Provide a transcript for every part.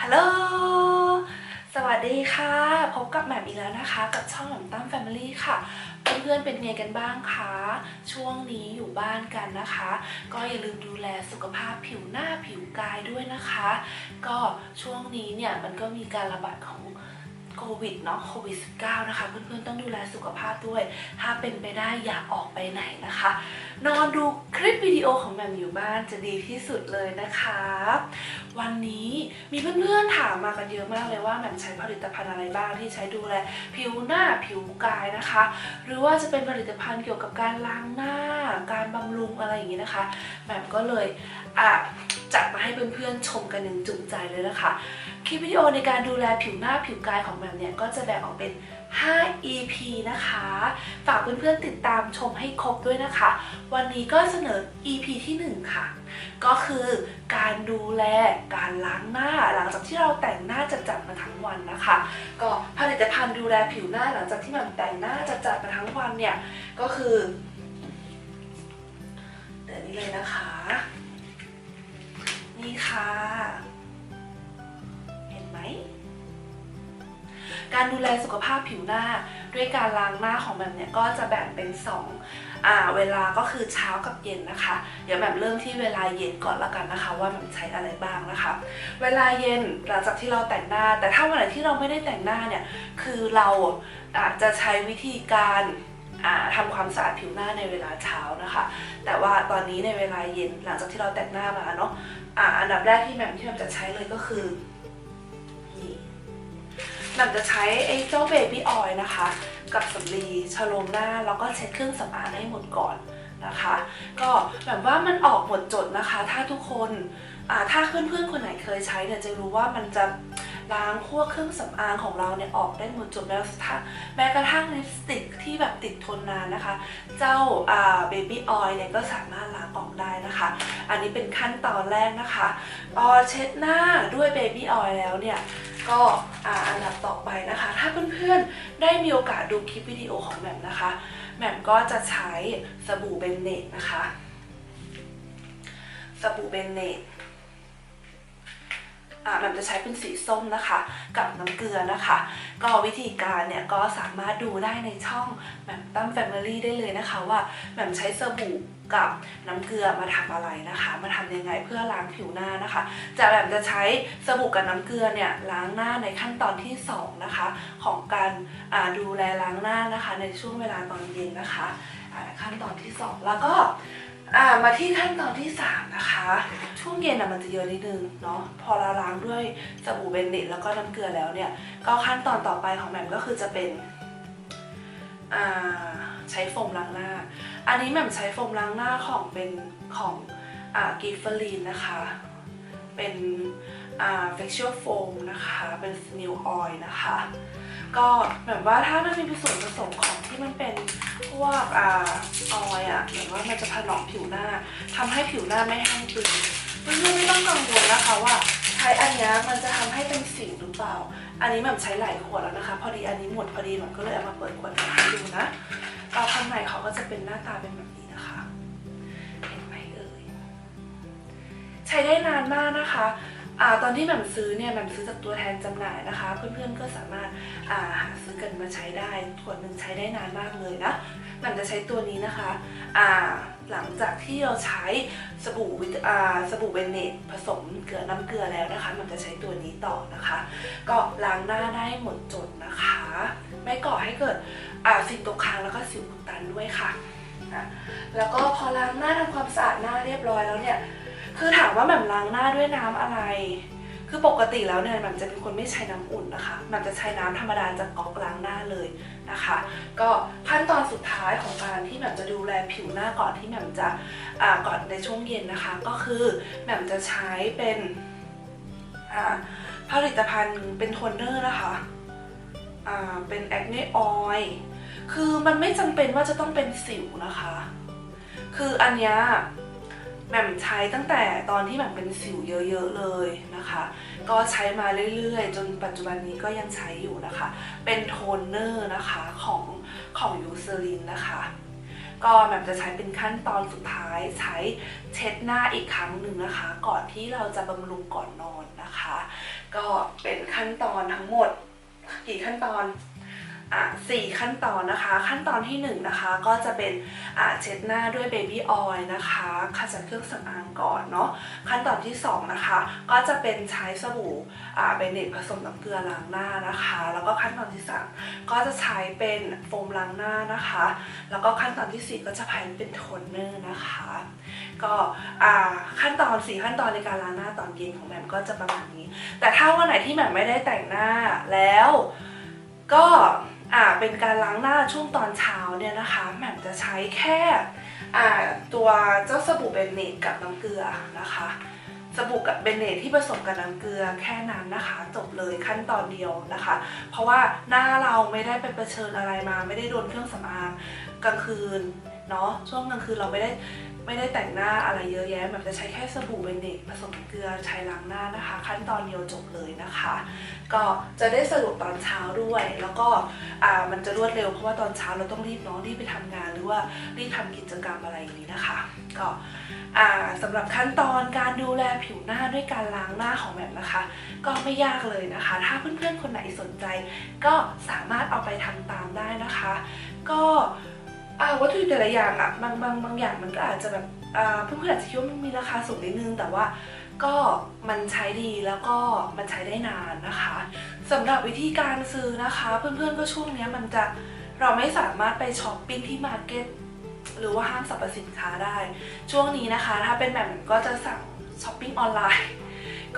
ฮัลโหล สวัสดีค่ะ พบกับแหม่มอีกแล้วนะคะ กับช่องแหม่มตั้มแฟมิลี่ค่ะ เพื่อนๆเป็นไงกันบ้างคะ ช่วงนี้อยู่บ้านกันนะคะ ก็อย่าลืมดูแลสุขภาพผิวหน้าผิวกายด้วยนะคะ ก็ช่วงนี้เนี่ยมันก็มีการระบาดของ โควิดเนาะโควิด -19 นะคะเพื่อนๆต้องดูแลสุขภาพด้วย ถ้าเป็นไปได้อย่าออกไปไหนนะคะ นอนดูคลิปวิดีโอของแหม่มอยู่บ้านจะดีที่สุดเลยนะคะ วันนี้มีเพื่อนๆถามมากันเยอะมากเลยว่าแหม่มใช้ผลิตภัณฑ์อะไรบ้างที่ใช้ดูแลผิวหน้าผิวกายนะคะ หรือว่าจะเป็นผลิตภัณฑ์เกี่ยวกับการล้างหน้า การบำรุงอะไรอย่างนี้นะคะแหม่มก็เลยอะ จัดมาให้เพื่อนๆชมกันอย่งจุใจเลยนะคะคลิปวิดีโอในการดูแลผิวหน้าผิวกายของแหม่มเนี่ยก็จะแบ่งออกเป็น 5 EP นะคะ ฝากเพื่อนๆติดตามชมให้ครบด้วยนะคะ วันนี้ก็เสนอ EP ที่ 1 ค่ะ ก็คือการดูแลการล้างหน้าหลังจากที่เราแต่งหน้าจัดๆมาทั้งวันนะคะ ก็ผลิตภัณฑ์ดูแลผิวหน้าหลังจากที่แหมันแต่งหน้าจัดๆมาทั้งวันเนี่ยก็คือเดี๋ยวนี้เลยนะคะ นี่ค่ะ เห็นไหม การดูแลสุขภาพผิวหน้าด้วยการล้างหน้าของแบบเนี่ยก็จะแบ่งเป็น2อ่าเวลาก็คือเช้ากับเย็นนะคะ เดี๋ยวแบบเริ่มที่เวลาเย็นก่อนละกันนะคะ ว่าแบบใช้อะไรบ้างนะคะ เวลาเย็นหลังจากที่เราแต่งหน้า แต่ถ้าวันไหนที่เราไม่ได้แต่งหน้าเนี่ยคือเราอาจจะใช้วิธีการ อ่าทำความสะอาดผิวหน้าในเวลาเช้านะคะ แต่ว่าตอนนี้ในเวลาเย็นหลังจากที่เราแต่งหน้ามาเนาะอ่าอันดับแรกที่แหม่มที่แหม่มจะใช้เลยก็คือนี่แหม่มจะใช้ไอ้เจ้าเบบี้ออยล์นะคะ กับสำลีชโลมหน้าแล้วก็เช็ดเครื่องสำอางให้หมดก่อนนะคะ ก็แบบว่ามันออกหมดจดนะคะ ถ้าทุกคนอ่าถ้าเพื่อนๆคนไหนเคยใช้เนี่ยจะรู้ว่ามันจะ ล้างพวกเครื่องสำอางของเราเนี่ยออกได้หมดจดแล้วถ้าแม้กระทั่งลิปสติกที่แบบติดทนนานนะคะ เจ้าอ่าเบบี้ออยล์เนี่ยก็สามารถล้างออกได้นะคะ อันนี้เป็นขั้นตอนแรกนะคะพอเช็ดหน้าด้วยเบบี้ออยล์แล้วเนี่ยก็อ่าอันดับต่อไปนะคะ ถ้าเพื่อนๆได้มีโอกาสดูคลิปวิดีโอของแหม่มนะคะแหม่มก็จะใช้สบู่เบนเนตนะคะ สบู่เบนเนต แหม่มจะใช้เป็นสีส้มนะคะ กับน้ำเกลือนะคะ ก็วิธีการเนี่ยก็สามารถดูได้ในช่องแหม่มตั้มแฟมิลี่ได้เลยนะคะว่าแหม่มใช้สบู่กับน้ำเกลือมาทำอะไรนะคะ มาทำยังไงเพื่อล้างผิวหน้านะคะ จะแบบจะใช้สบู่กับน้ำเกลือเนี่ยล้างหน้าในขั้นตอนที่2นะคะของการดูแลล้างหน้านะคะ ในช่วงเวลาตอนเย็นนะคะขั้นตอนที่ 2 แล้วก็ อ่ามาที่ขั้นตอนที่ 3 นะคะ ช่วงเย็นอะมันจะเยอะนิดนึงเนาะพอเราล้างด้วยสบู่เบนเนตแล้วก็น้ำเกลือแล้วเนี่ย ก็ขั้นตอนต่อไปของแหม่มก็คือจะเป็นอ่าใช้โฟมล้างหน้า อันนี้แหม่มใช้โฟมล้างหน้าของเป็นของอ่ากิฟเฟอรีนนะคะ เป็น facial foam นะคะ เป็น new oil นะคะ ก็แบบว่าถ้ามันมีส่วนผสมของที่มันเป็นพวกออยอะแบบว่ามันจะถนอมผิวหน้าทำให้ผิวหน้าไม่แห้งตึงเพื่อนๆไม่ต้องกังวลนะคะว่าใช้อันนี้มันจะทำให้เป็นสิวหรือเปล่า อันนี้แบบใช้หลายขวดแล้วนะคะ พอดีอันนี้หมดพอดีมันก็เลยเอามาเปิดขวดให้ดูนะเอาข้างในเขาก็จะเป็นหน้าตาเป็นแบบนี้นะคะ ช้ได้นานมากนะคะอตอนที่แหม่มซื้อเนี่ยแหม่มซื้อจากตัวแทนจำหน่ายนะคะ เพื่อนๆก็สามารถาหาซื้อกันมาใช้ได้ขวดหนึ่งใช้ได้นานมากเลยนะแหม่มจะใช้ตัวนี้นะคะหลังจากที่เราใช้สบู่วิตาสบู่เบนเนตผสมเกลือน้ำเกลือแล้วนะคะหมันจะใช้ตัวนี้ต่อนะคะ ก็ล้างหน้าได้หมดจดนะคะ ไม่ก่อให้เกิดสิวตกค้างแล้วก็สิวอุดตันด้วยค่ะนะแล้วก็พอล้างหน้าทำความสะอาดหน้าเรียบร้อยแล้วเนี่ย คือถามว่าแบบล้างหน้าด้วยน้ำอะไร คือปกติแล้วเนี่ยมันจะเป็นคนไม่ใช้น้ำอุ่นนะคะมันจะใช้น้ำธรรมดาจากก๊อกล้างหน้าเลยนะคะ ก็ขั้นตอนสุดท้ายของการที่แบบจะดูแลผิวหน้าก่อนที่แบบจะอ่าก่อนในช่วงเย็นนะคะ ก็คือแบบจะใช้เป็นอ่าผลิตภัณฑ์เป็นโทนเนอร์นะคะอ่าเป็นแอคเนออยล์คือมันไม่จำเป็นว่าจะต้องเป็นสิวนะคะ คืออันเนี้ย แหม่มใช้ตั้งแต่ตอนที่แหม่มเป็นสิวเยอะๆเลยนะคะ ก็ใช้มาเรื่อยๆ จนปัจจุบันนี้ก็ยังใช้อยู่นะคะ เป็นโทนเนอร์นะคะของของยูเซรินนะคะ ก็แหม่มจะใช้เป็นขั้นตอนสุดท้ายใช้เช็ดหน้าอีกครั้งหนึ่งนะคะ ก่อนที่เราจะบำรุงก่อนนอนนะคะ ก็เป็นขั้นตอนทั้งหมดกี่ขั้นตอน สี่ขั้นตอนนะคะ ขั้นตอนที่หนึ่งนะคะก็จะเป็นเช็ดหน้าด้วยเบบี้ออยล์นะคะขจัดเครื่องสำอางก่อนเนาะขั้นตอนที่สองนะคะก็จะเป็นใช้สบู่เบนเนตผสมน้ำเกลือล้างหน้านะคะ แล้วก็ขั้นตอนที่สามก็จะใช้เป็นโฟมล้างหน้านะคะ แล้วก็ขั้นตอนที่สี่ก็จะใช้เป็นโทนเนอร์นะคะ ก็ขั้นตอนสี่ขั้นตอนในการล้างหน้าตอนเย็นของแหม่มก็จะประมาณนี้ แต่ถ้าวันไหนที่แหม่มไม่ได้แต่งหน้าแล้วก็ อ่าเป็นการล้างหน้าช่วงตอนเช้าเนี่ยนะคะแหม่มจะใช้แค่อ่าตัวเจ้าสบู่เบนเนตกับน้ำเกลือนะคะสบู่กับเบนเนตที่ผสมกับน้ำเกลือแค่นั้นนะคะ จบเลยขั้นตอนเดียวนะคะ เพราะว่าหน้าเราไม่ได้ไปเผชิญอะไรมา ไม่ได้โดนเครื่องสำอางกลางคืนเนาะช่วงกลางคืนเราไม่ได้ไม่ได้แต่งหน้าอะไรเยอะแยะแบบจะใช้แค่สบู่เบนเนตผสมเกลือใช้ล้างหน้านะคะ ขั้นตอนเดียวจบเลยนะคะ ก็จะได้สะดวกตอนเช้าด้วย แล้วก็อ่ามันจะรวดเร็วเพราะว่าตอนเช้าเราต้องรีบเนาะรีบไปทำงานหรือว่ารีบทำกิจกรรมอะไรอย่างนี้นะคะ ก็อ่าสำหรับขั้นตอนการดูแลผิวหน้าด้วยการล้างหน้าของแบบนะคะ ก็ไม่ยากเลยนะคะ ถ้าเพื่อนๆคนไหนสนใจ ก็สามารถเอาไปทำตามได้นะคะ ก็ วัตถุดิบแต่ละอย่างอะบางบางบางอย่างมันก็อาจจะแบบอาเพื่อนๆอาจจะคิดว่ามันมีราคาสูงนิดนึง แต่ว่าก็มันใช้ดีแล้วก็มันใช้ได้นานนะคะสำหรับวิธีการซื้อนะคะ เพื่อนๆก็ช่วงนี้มันจะเราไม่สามารถไปช้อปปิ้งที่มาร์เก็ตหรือว่าห้างสรรพสินค้าได้ ช่วงนี้นะคะ ถ้าเป็นแบบก็จะสั่งช้อปปิ้งออนไลน์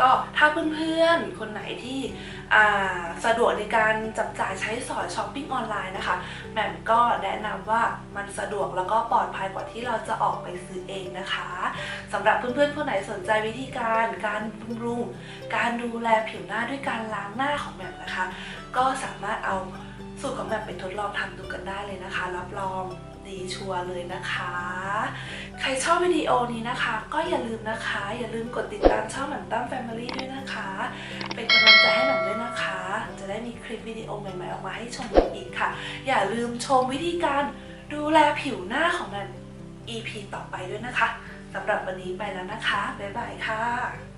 ก็ถ้าเพื่อนๆ คนไหนที่สะดวกในการจับจ่ายใช้สอยช้อปปิ้งออนไลน์นะคะแหม่มก็แนะนำว่ามันสะดวกแล้วก็ปลอดภัยกว่าที่เราจะออกไปซื้อเองนะคะสำหรับเพื่อนๆ คนไหนสนใจวิธีการ การบำรุง การดูแลผิวหน้าด้วยการล้างหน้าของแหม่มนะคะ ก็สามารถเอาสูตรของแหม่มไปทดลองทำดูกันได้เลยนะคะ รับรอง ดีชัวร์เลยนะคะ ใครชอบวิดีโอนี้นะคะ ก็อย่าลืมนะคะ อย่าลืมกดติดตามช่องหมันตั้มแฟมิลี่ด้วยนะคะ เป็นกำลังใจให้หนังด้วยนะคะ จะได้มีคลิปวิดีโอใหม่ๆออกมาให้ชมกันอีกค่ะ อย่าลืมชมวิธีการดูแลผิวหน้าของมัน EP ต่อไปด้วยนะคะสำหรับวันนี้ไปแล้วนะคะ บ๊ายบายค่ะ